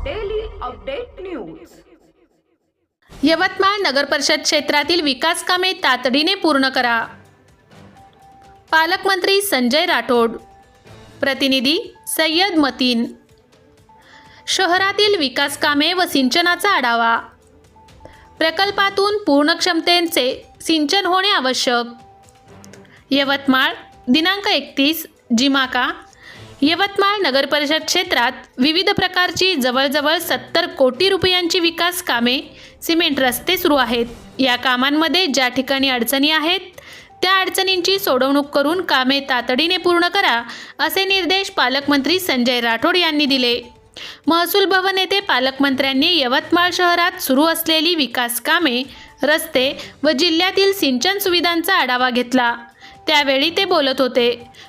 Update news Yavatmal नगरपरिषद क्षेत्रातील विकास कामे तातडीने पूर्ण करा. पालकमंत्री संजय राठोड. प्रतिनिधी सय्यद मतीन. शहरातील विकास कामे व सिंचनाचा आढावा. प्रकल्पातून पूर्ण क्षमतेचे सिंचन होणे आवश्यक. यवतमाळ दिनांक एकतीस जिमाका यवतमाळ नगरपरिषद क्षेत्रात विविध प्रकारची जवळजवळ सत्तर कोटी रुपयांची विकास कामे सिमेंट रस्ते सुरू आहेत. या कामांमध्ये ज्या ठिकाणी अडचणी आहेत त्या अडचणींची सोडवणूक करून कामे तातडीने पूर्ण करा असे निर्देश पालकमंत्री संजय राठोड यांनी दिले. महसूल भवन येथे पालकमंत्र्यांनी यवतमाळ शहरात सुरू असलेली विकास कामे रस्ते व जिल्ह्यातील सिंचन सुविधांचा आढावा घेतला. त्यावेळी ते बोलत होते.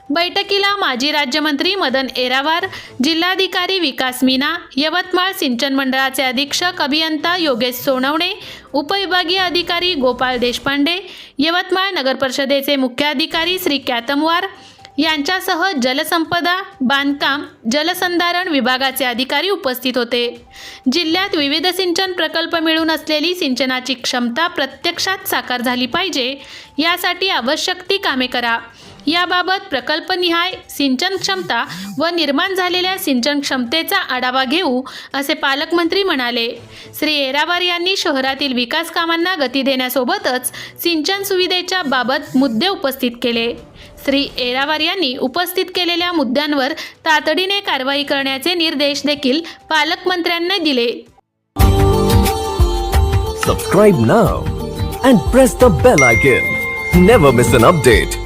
बैठकीला माजी राज्यमंत्री मदन एरावार जिल्हाधिकारी विकास मीना यवतमाळ सिंचन मंडळाचे अधीक्षक अभियंता योगेश सोनवणे उपविभागीय अधिकारी गोपाळ देशपांडे यवतमाळ नगरपरिषदेचे मुख्याधिकारी श्री कॅतमवार यांच्यासह जलसंपदा बांधकाम जलसंधारण विभागाचे अधिकारी उपस्थित होते. जिल्ह्यात विविध सिंचन प्रकल्प मिळून असलेली सिंचनाची क्षमता प्रत्यक्षात साकार झाली पाहिजे यासाठी आवश्यक ती कामे करा. याबाबत प्रकल्पनिहाय सिंचन क्षमता व निर्माण झालेल्या सिंचन क्षमतेचा आढावा घेऊ असे पालकमंत्री म्हणाले. श्री येरावार यांनी शहरातील विकास कामांना गती देण्यासोबतच सिंचन सुविधेच्या बाबत मुद्दे उपस्थित केले. श्री येरावार यांनी उपस्थित केलेल्या मुद्द्यांवर तातडीने कारवाई करण्याचे निर्देश देखील पालकमंत्र्यांना दिले. Subscribe now and press the bell icon never miss an update